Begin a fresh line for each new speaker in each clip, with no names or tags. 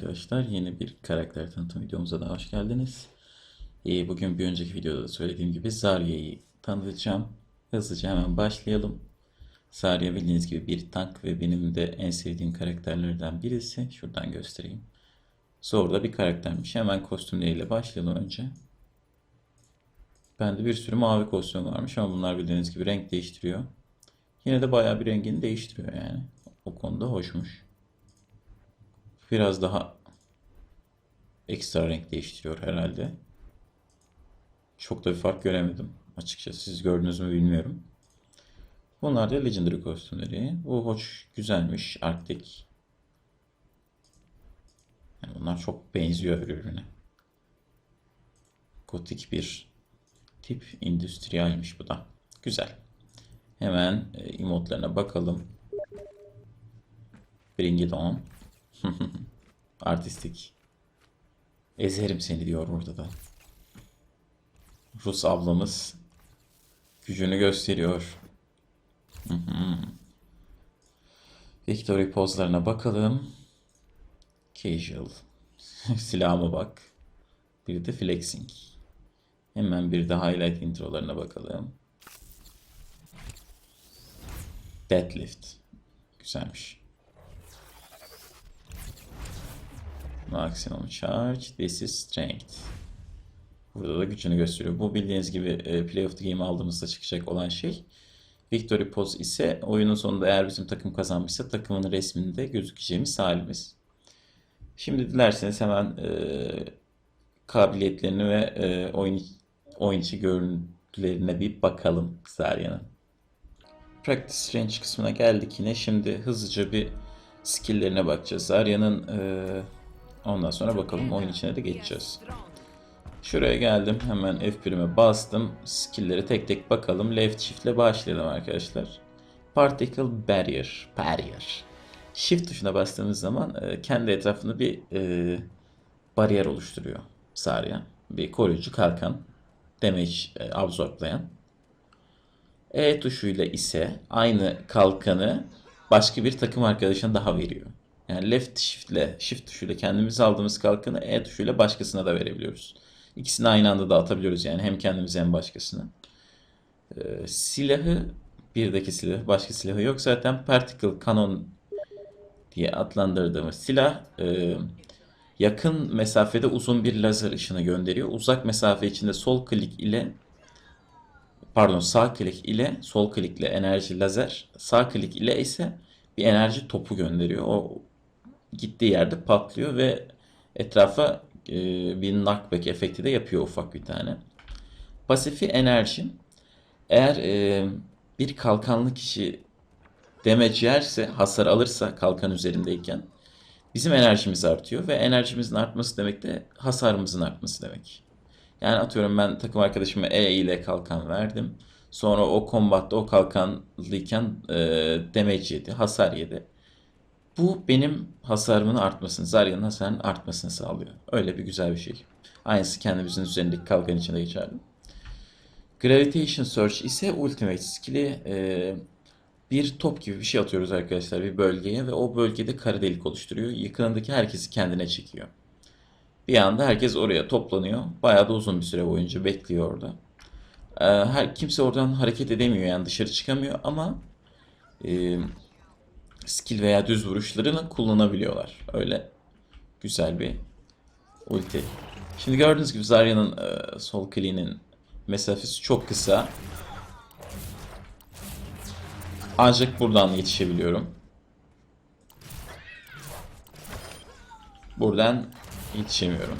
arkadaşlar. Yeni bir karakter tanıtım videomuza da hoş geldiniz. Ee, bugün bir önceki videoda da söylediğim gibi Zarya'yı tanıtacağım. Hızlıca hemen başlayalım. Zarya bildiğiniz gibi bir tank ve benim de en sevdiğim karakterlerden birisi. Şuradan göstereyim. Zor da bir karaktermiş. Hemen kostümleriyle başlayalım önce. Bende bir sürü mavi kostüm varmış ama bunlar bildiğiniz gibi renk değiştiriyor. Yine de bayağı bir rengini değiştiriyor yani. O konuda hoşmuş. Biraz daha ekstra renk değiştiriyor herhalde. Çok da bir fark göremedim. Açıkçası siz gördünüz mü bilmiyorum. Bunlar da Legendary kostümleri. Bu hoş, güzelmiş. Arctic. Yani bunlar çok benziyor birbirine. Gotik bir tip endüstriyelmiş bu da. Güzel. Hemen e, emotlarına bakalım. Bring it on. Artistik. Ezerim seni diyor orada da. Rus ablamız gücünü gösteriyor. Hı. Victory pozlarına bakalım. Casual. Silahıma bak. Bir de flexing. Hemen bir de highlight introlarına bakalım. Deadlift. Güzelmiş. Maximum charge. This is strength. Burada da gücünü gösteriyor. Bu bildiğiniz gibi e, Play of the Game aldığımızda çıkacak olan şey. Victory Pose ise oyunun sonunda eğer bizim takım kazanmışsa takımın resminde gözükeceğimiz halimiz. Şimdi dilerseniz hemen e, kabiliyetlerini ve e, oyun oyun içi görüntülerine bir bakalım Zarya'nın. Practice Range kısmına geldik yine. Şimdi hızlıca bir skill'lerine bakacağız. Zarya'nın e, ondan sonra bakalım oyun içine de geçeceğiz. Şuraya geldim. Hemen F1'ime bastım. Skill'leri tek tek bakalım. Left shift ile başlayalım arkadaşlar. Particle Barrier. Barrier. Shift tuşuna bastığımız zaman e, kendi etrafında bir e, bariyer oluşturuyor Zarya. Bir koruyucu kalkan. Damage e, absorplayan. E tuşuyla ise aynı kalkanı başka bir takım arkadaşına daha veriyor. Yani left shift ile shift tuşuyla kendimiz aldığımız kalkanı E tuşuyla başkasına da verebiliyoruz. İkisini aynı anda dağıtabiliyoruz yani hem kendimize hem başkasına. Ee, silahı birdeki silahı başka silahı yok zaten particle cannon diye adlandırdığımız silah e, yakın mesafede uzun bir lazer ışını gönderiyor. Uzak mesafe içinde sol klik ile pardon sağ klik ile sol klikle enerji lazer, sağ klik ile ise bir enerji topu gönderiyor. O gittiği yerde patlıyor ve etrafa e, bir knockback efekti de yapıyor ufak bir tane. Pasifi enerji. Eğer e, bir kalkanlı kişi damage yerse, hasar alırsa kalkan üzerindeyken bizim enerjimiz artıyor ve enerjimizin artması demek de hasarımızın artması demek. Yani atıyorum ben takım arkadaşıma E ile kalkan verdim. Sonra o kombatta o kalkanlıyken e, damage yedi, hasar yedi. Bu benim hasarımın artmasını, Zarya'nın hasarının artmasını sağlıyor. Öyle bir güzel bir şey. Aynısı kendimizin üzerindeki kalkan için de geçerli. Gravitation Search ise Ultimate skill'i e, bir top gibi bir şey atıyoruz arkadaşlar bir bölgeye ve o bölgede kara delik oluşturuyor. Yakınındaki herkesi kendine çekiyor. Bir anda herkes oraya toplanıyor. Bayağı da uzun bir süre boyunca bekliyor orada. E, her kimse oradan hareket edemiyor yani dışarı çıkamıyor ama e, skill veya düz vuruşlarını kullanabiliyorlar. Öyle güzel bir ulti. Şimdi gördüğünüz gibi Zarya'nın e, sol kliğinin mesafesi çok kısa. Ancak buradan yetişebiliyorum. Buradan yetişemiyorum.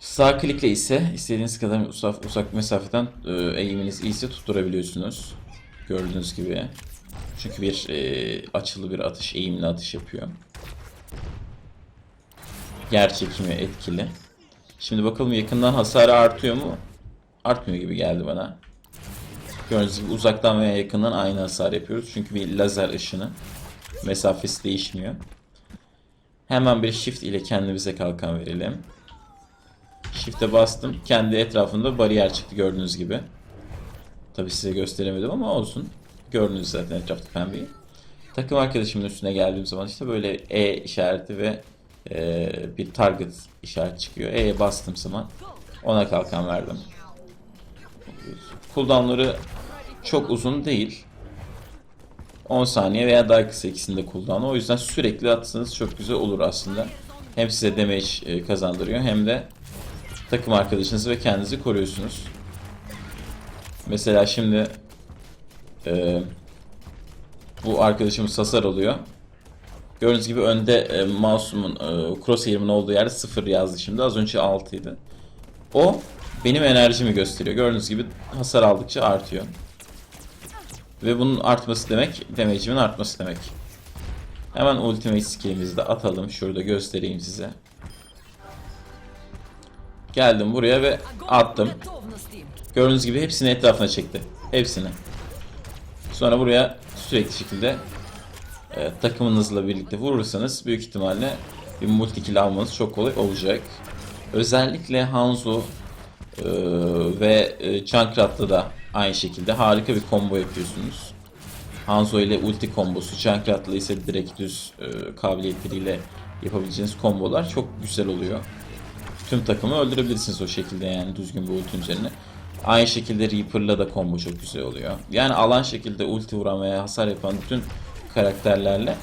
Sağ klikle ise istediğiniz kadar uzak, uzak mesafeden e, eğiminiz iyiyse tutturabiliyorsunuz. Gördüğünüz gibi. Çünkü bir e, açılı bir atış, eğimli atış yapıyor. Yer çekimi etkili. Şimdi bakalım yakından hasarı artıyor mu? Artmıyor gibi geldi bana. Gördüğünüz gibi uzaktan veya yakından aynı hasar yapıyoruz. Çünkü bir lazer ışını. Mesafesi değişmiyor. Hemen bir shift ile kendimize kalkan verelim. Shift'e bastım. Kendi etrafında bariyer çıktı gördüğünüz gibi. Tabi size gösteremedim ama olsun. Gördünüz zaten etrafta pembeyi. Takım arkadaşımın üstüne geldiğim zaman işte böyle E işareti ve e, bir target işareti çıkıyor. E'ye bastığım zaman ona kalkan verdim. Cooldown'ları çok uzun değil. 10 saniye veya daha kısa ikisinde cooldown'u. O yüzden sürekli atsanız çok güzel olur aslında. Hem size damage e, kazandırıyor hem de takım arkadaşınızı ve kendinizi koruyorsunuz. Mesela şimdi e, bu arkadaşımız hasar alıyor. Gördüğünüz gibi önde e, mouse'umun e, crosshair'imin olduğu yerde 0 yazdı şimdi. Az önce 6 idi. O benim enerjimi gösteriyor. Gördüğünüz gibi hasar aldıkça artıyor. Ve bunun artması demek, damage'imin artması demek. Hemen ultimate skill'imizi de atalım. Şurada göstereyim size. Geldim buraya ve attım. Gördüğünüz gibi hepsini etrafına çekti. Hepsini. Sonra buraya sürekli şekilde e, takımınızla birlikte vurursanız büyük ihtimalle bir multi kill almanız çok kolay olacak. Özellikle Hanzo e, ve e, da aynı şekilde harika bir combo yapıyorsunuz. Hanzo ile ulti kombosu, Junkrat'la ise direkt düz e, kabiliyetleriyle yapabileceğiniz kombolar çok güzel oluyor. Tüm takımı öldürebilirsiniz o şekilde yani düzgün bir ulti üzerine. Aynı şekilde Reaper'la da combo çok güzel oluyor. Yani alan şekilde ulti vuran veya hasar yapan bütün karakterlerle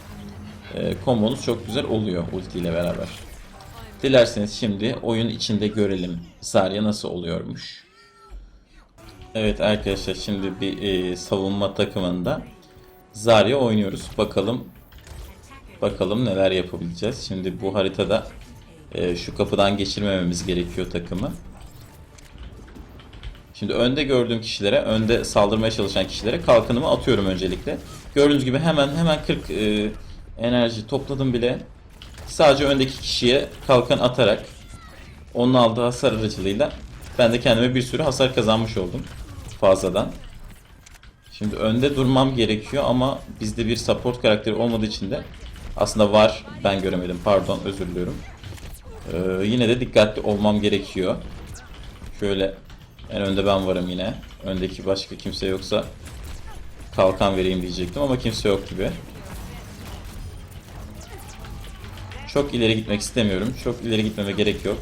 e, kombonuz çok güzel oluyor ulti ile beraber. Dilerseniz şimdi oyun içinde görelim Zarya nasıl oluyormuş. Evet arkadaşlar şimdi bir e, savunma takımında Zarya oynuyoruz. Bakalım bakalım neler yapabileceğiz. Şimdi bu haritada e, şu kapıdan geçirmememiz gerekiyor takımı. Şimdi önde gördüğüm kişilere, önde saldırmaya çalışan kişilere kalkanımı atıyorum öncelikle. Gördüğünüz gibi hemen hemen 40 e, enerji topladım bile. Sadece öndeki kişiye kalkan atarak onun aldığı hasar aracılığıyla ben de kendime bir sürü hasar kazanmış oldum fazladan. Şimdi önde durmam gerekiyor ama bizde bir support karakteri olmadığı için de aslında var ben göremedim pardon özür diliyorum. Ee, yine de dikkatli olmam gerekiyor. Şöyle en önde ben varım yine. Öndeki başka kimse yoksa kalkan vereyim diyecektim ama kimse yok gibi. Çok ileri gitmek istemiyorum. Çok ileri gitmeme gerek yok.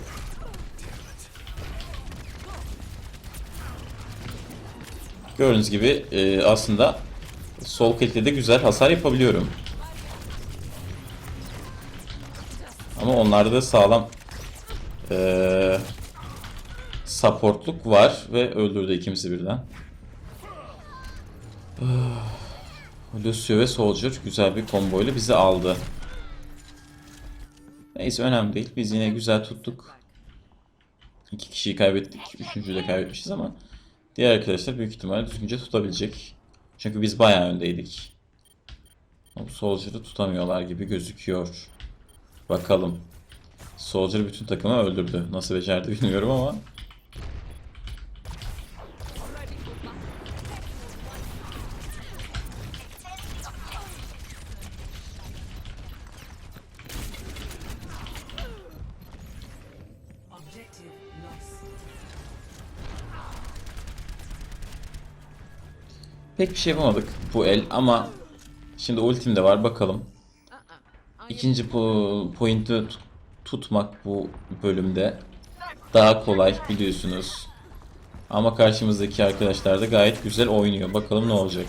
Gördüğünüz gibi e, aslında sol klikle de güzel hasar yapabiliyorum. Ama onlarda da sağlam e, supportluk var ve öldürdü ikimizi birden. Lucio ve Soldier güzel bir combo ile bizi aldı. Neyse önemli değil. Biz yine güzel tuttuk. İki kişiyi kaybettik. Üçüncüyü de kaybetmişiz ama diğer arkadaşlar büyük ihtimalle düzgünce tutabilecek. Çünkü biz bayağı öndeydik. Soldier'ı tutamıyorlar gibi gözüküyor. Bakalım. Soldier bütün takımı öldürdü. Nasıl becerdi bilmiyorum ama. Pek bir şey yapamadık bu el ama şimdi ultim de var bakalım. İkinci po pointi tutmak bu bölümde daha kolay biliyorsunuz. Ama karşımızdaki arkadaşlar da gayet güzel oynuyor. Bakalım ne olacak.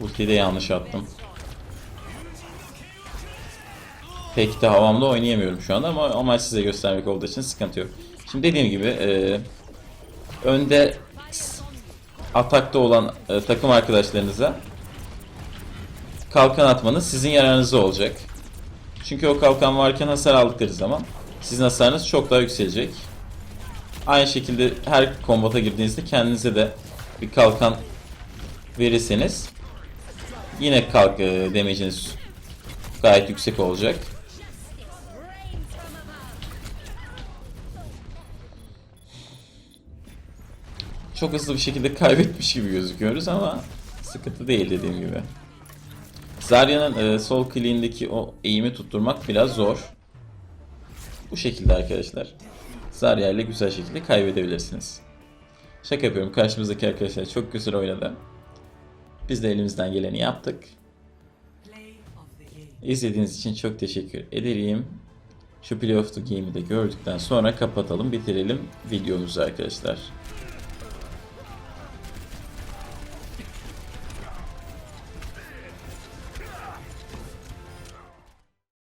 Ultiyi de yanlış attım. Pek de havamda oynayamıyorum şu anda ama amaç size göstermek olduğu için sıkıntı yok. Şimdi dediğim gibi e, önde atakta olan e, takım arkadaşlarınıza kalkan atmanız sizin yararınıza olacak. Çünkü o kalkan varken hasar aldıkları zaman sizin hasarınız çok daha yükselecek. Aynı şekilde her kombata girdiğinizde kendinize de bir kalkan verirseniz yine kalk e, damage'iniz gayet yüksek olacak. Çok hızlı bir şekilde kaybetmiş gibi gözüküyoruz ama sıkıntı değil dediğim gibi. Zarya'nın e, sol kliğindeki o eğimi tutturmak biraz zor. Bu şekilde arkadaşlar. Zarya ile güzel şekilde kaybedebilirsiniz. Şaka yapıyorum. Karşımızdaki arkadaşlar çok güzel oynadı. Biz de elimizden geleni yaptık. İzlediğiniz için çok teşekkür ederim. Şu Play of the Game'i de gördükten sonra kapatalım, bitirelim videomuzu arkadaşlar.